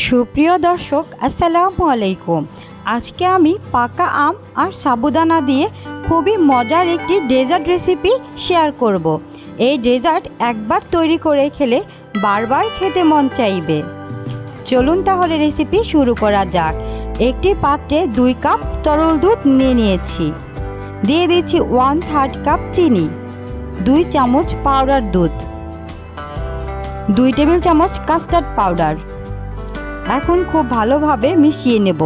সুপ্রিয় দর্শক, আসসালামু আলাইকুম। আজকে আমি পাকা আম আর সাবুদানা দিয়ে খুবই মজার একটি ডেজার্ট রেসিপি শেয়ার করব। এই ডেজার্ট একবার তৈরি করে খেলে বারবার খেতে মন চাইবে। চলুন তাহলে রেসিপি শুরু করা যাক। একটি পাত্রে দুই কাপ তরল দুধ নিয়ে নিয়েছি। দিয়ে দিচ্ছি ওয়ান থার্ড কাপ চিনি, দুই চামচ পাউডার দুধ, দুই টেবিল চামচ কাস্টার্ড পাউডার। এখন খুব ভালোভাবে মিশিয়ে নেব।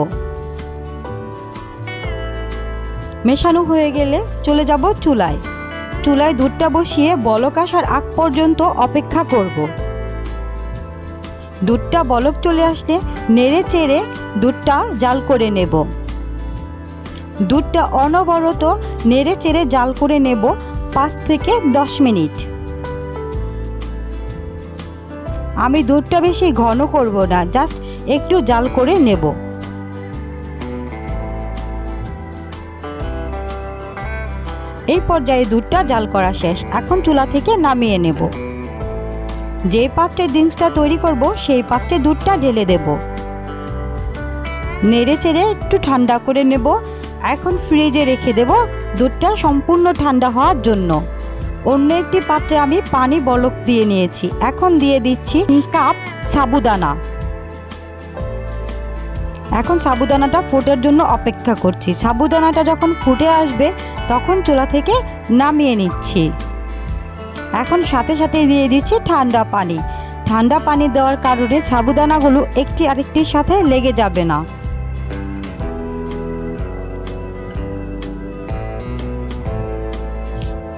মেশানো হয়ে গেলে চলে যাব চুলায়। চুলায় দুধটা বসিয়ে বলক আসার আগ পর্যন্ত অপেক্ষা করব। দুধটা বলক চলে আসলে নেড়ে চেড়ে দুধটা জাল করে নেব। দুধটা অনবরত নেড়ে চেড়ে জাল করে নেব পাঁচ থেকে দশ মিনিট। আমি দুধটা বেশি ঘন করব না, জাস্ট একটু জাল করে নেব। এই পর্যায়ে দুধটা জাল করা শেষ। এখন চুলা থেকে নামিয়ে নেব। যে পাত্রে ড্রিঙ্কসটা তৈরি করব, সেই পাত্রে দুধটা ঢেলে দেব। নেড়ে চেড়ে একটু ঠান্ডা করে নেব। এখন ফ্রিজে রেখে দেব। দুধটা সম্পূর্ণ ঠান্ডা হওয়ার জন্য। অন্য একটি পাত্রে আমি পানি বলক দিয়ে নিয়েছি। এখন দিয়ে দিচ্ছি কাপ সাবুদানা। এখন সাবুদানাটা ফুটের জন্য অপেক্ষা করছি। সাবুদানাটা যখন ফুটে আসবে, তখন চুলা থেকে নামিয়ে নিচ্ছি। এখন সাথে সাথে দিয়ে দিচ্ছি ঠান্ডা পানি। ঠান্ডা পানি দেওয়ার কারণে সাবুদানাগুলো একটি আরেকটির সাথে লেগে যাবে না।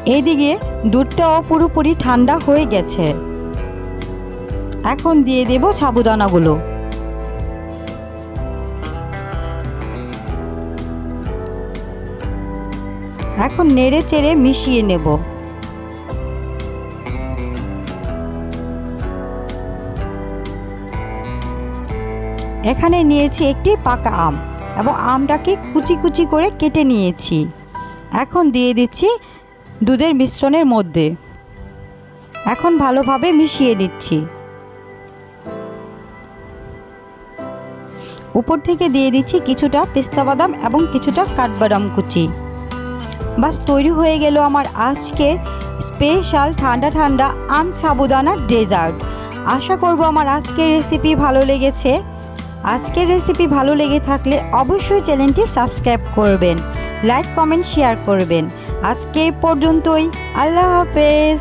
এদিকে দুধটাও পুরোপুরি ঠান্ডা হয়ে গেছে। এখন দিয়ে দেব সাবুদানাগুলো। এখন নেড়ে চেড়ে মিশিয়ে নেব। এখানে নিয়েছি একটি পাকা আম এবং আমটাকে কুচি কুচি করে কেটে নিয়েছি। এখন দিয়ে দিচ্ছি দুধের মিশ্রণের মধ্যে। এখন ভালোভাবে মিশিয়ে দিচ্ছি উপর থেকে দিয়ে দিচ্ছি কিছুটা পেস্তা বাদাম এবং কিছুটা কাঠবাদাম কুচি। বাস তৈরি হয়ে গেল আমার আজকে স্পেশাল ঠান্ডা ঠান্ডা আম সাবুদানা ডেজার্ট আশা করব আমার আজকের রেসিপি ভালো লেগেছে। আজকের রেসিপি ভালো লেগে থাকলে অবশ্যই চ্যানেলটি সাবস্ক্রাইব করবেন লাইক কমেন্ট শেয়ার করবেন। আজকে পর্যন্তই, আল্লাহ হাফেজ।